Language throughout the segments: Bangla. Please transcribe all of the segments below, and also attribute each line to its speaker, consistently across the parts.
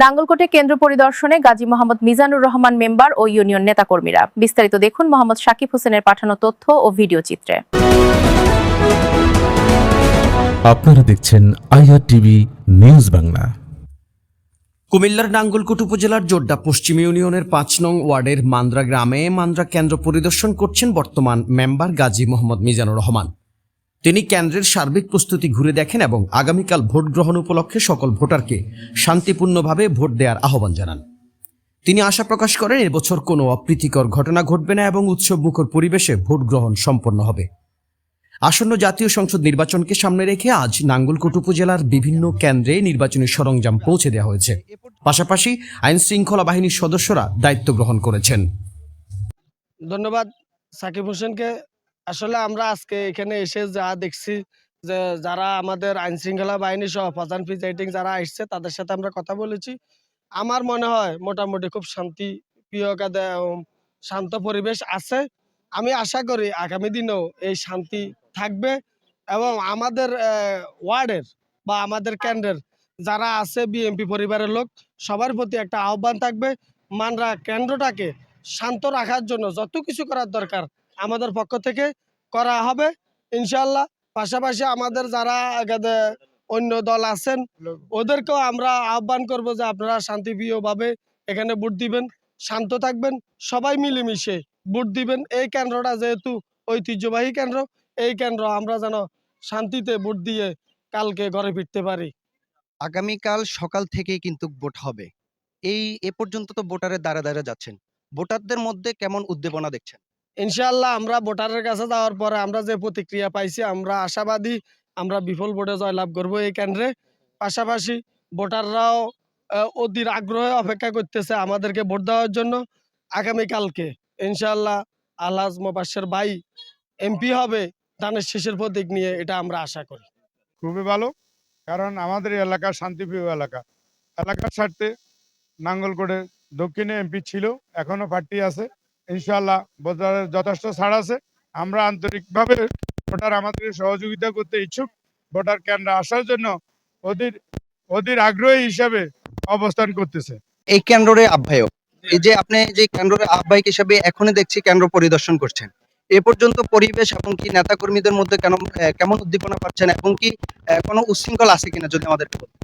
Speaker 1: নাঙ্গলকোটে কেন্দ্র পরিদর্শনে গাজী মোহাম্মদ মিজানুর রহমান মেম্বার ও ইউনিয়ন নেতাকর্মীরা। বিস্তারিত দেখুন মোহাম্মদ শাকিব হোসেনের পাঠানো তথ্য ও ভিডিও চিত্রে।
Speaker 2: আপনারা দেখছেন আইআর টিভি নিউজ বাংলা।
Speaker 3: কুমিল্লার নাঙ্গলকোট উপজেলার জোড্ডা পশ্চিম ইউনিয়নের পাঁচ নং ওয়ার্ডের মান্দ্রা গ্রামে মান্দ্রা কেন্দ্র পরিদর্শন করছেন বর্তমান মেম্বার গাজী মোহাম্মদ মিজানুর রহমান। তিনি কেন্দ্রের সার্বিক প্রস্তুতি ঘুরে দেখেন এবং আগামীকাল ভোট গ্রহণ উপলক্ষে সকল ভোটারকে শান্তিপূর্ণভাবে ভোট দেওয়ার আহ্বান জানান। তিনি আশা প্রকাশ করেন, এবছর কোনো অপ্রীতিকর ঘটনা ঘটবে না এবং উৎসবমুখর পরিবেশে ভোট গ্রহণ সম্পন্ন হবে। আসন্ন জাতীয় সংসদ নির্বাচনকে সামনে রেখে আজ নাঙ্গলকোট উপজেলার বিভিন্ন কেন্দ্রে নির্বাচনী সরঞ্জাম পৌঁছে দেওয়া হয়েছে। পাশাপাশি আইন শৃঙ্খলা বাহিনীর সদস্যরা দায়িত্ব গ্রহণ করেছেন।
Speaker 4: ধন্যবাদ সাকিব হোসেনকে। আসলে আমরা আজকে এখানে এসে যা দেখছি যে যারা আমাদের আইন শৃঙ্খলা বাহিনী সহ প্রধান প্রিজাইডিং যারা আসছে, তাদের সাথে আমরা কথা বলেছি। আমার মনে হয় মোটামুটি খুব শান্তি শান্ত পরিবেশ আছে। আমি আশা করি আগামী দিনেও এই শান্তি থাকবে এবং আমাদের ওয়ার্ডের বা আমাদের কেন্দ্রের যারা আছে বিএমপি পরিবারের লোক, সবার প্রতি একটা আহ্বান থাকবে। মানরা কেন্দ্রটাকে শান্ত রাখার জন্য যত কিছু করার দরকার আমাদের পক্ষ থেকে করা হবে। ইনশাল্লাহ পাশাপাশি আমাদের যারা অন্য দল আছেন, ওদেরকেও আমরা আহ্বান করব যে আপনারা শান্তিপ্রিয়ভাবে এখানে ভোট দিবেন, শান্ত থাকবেন, সবাই মিলেমিশে ভোট দিবেন। এই কেন্দ্রটা যেহেতু ঐতিহ্যবাহী কেন্দ্র, এই কেন্দ্র আমরা যেন শান্তিতে ভোট দিয়ে কালকে ঘরে ফিরতে পারি।
Speaker 5: আগামীকাল সকাল থেকেই কিন্তু ভোট হবে। এই, এ পর্যন্ত তো ভোটারের দ্বারা দ্বারা যাচ্ছেন। ভোটারদের মধ্যে কেমন উদ্দীপনা দেখছেন?
Speaker 4: ইনশাল্লাহ আমরা ভোটারের কাছে যাওয়ার পরে আমরা যে প্রতিক্রিয়া পাইছি, আমরা আশাবাদী, আমরা বিফল ভোটে জয়লাভ করব এই কেন্দ্রে। পাশাপাশি ভোটাররাও অধীর আগ্রহে অপেক্ষা করতেছে আমাদেরকে ভোট দেওয়ার জন্য। আগামীকালকে ইনশাল্লাহ আলহাজ মোবাসের ভাই এমপি হবে, ধানের শেষের প্রতীক নিয়ে এটা আমরা আশা করি।
Speaker 6: খুবই ভালো, কারণ আমাদের এলাকা শান্তিপ্রিয় এলাকা। এলাকার স্বার্থে নাঙ্গলকোটে দক্ষিণে এমপি ছিল, এখনও পার্টি আছে। ইনশাল্লাহ ভোটারের যথেষ্ট ছাড় আছে। আমরা আন্তরিকভাবে ভোটার আমাদের সহযোগিতা করতে ইচ্ছুক। ভোটার কেন্দ্রে আসার জন্য অধীর অধীর আগ্রহী হিসাবে অবস্থান করতেছে।
Speaker 5: এই কেন্দ্রের আহ্বায়ক এই যে আপনি যে কেন্দ্রের আহ্বায়ক হিসাবে এখনই দেখছি কেন্দ্র পরিদর্শন করছেন। এ পর্যন্ত পরিবেশ এবং কি নেতা কর্মীদের মধ্যে কেন কেমন উদ্দীপনা পাচ্ছেন এবং কি আহ, কোনো উচ্ছৃঙ্খল আছে কিনা যদি আমাদের বলেন।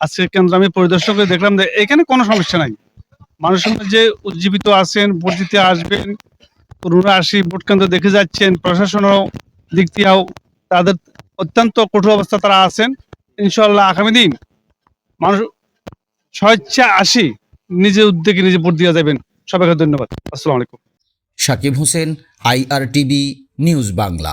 Speaker 7: আজকে কেন্দ্র আমি পরিদর্শন করে দেখলাম যে এখানে কোনো সমস্যা নাই। মানুষের যে উজ্জীবিত আছেন ভোট দিতে আসবেন তরুণরা আসি ভোট কেন্দ্র দেখে যাচ্ছেন প্রশাসনও দিক দিয়েও তাদের অত্যন্ত কঠোর অবস্থা তারা আছেন ইনশাল্লাহ আগামী দিন মানুষ স্বেচ্ছা আসি নিজে উদ্যোগে নিজে ভোট দিয়ে যাবেন। সবাইকে ধন্যবাদ। আসসালামু আলাইকুম।
Speaker 3: Sakib Hossain, IRTV, news Bangla.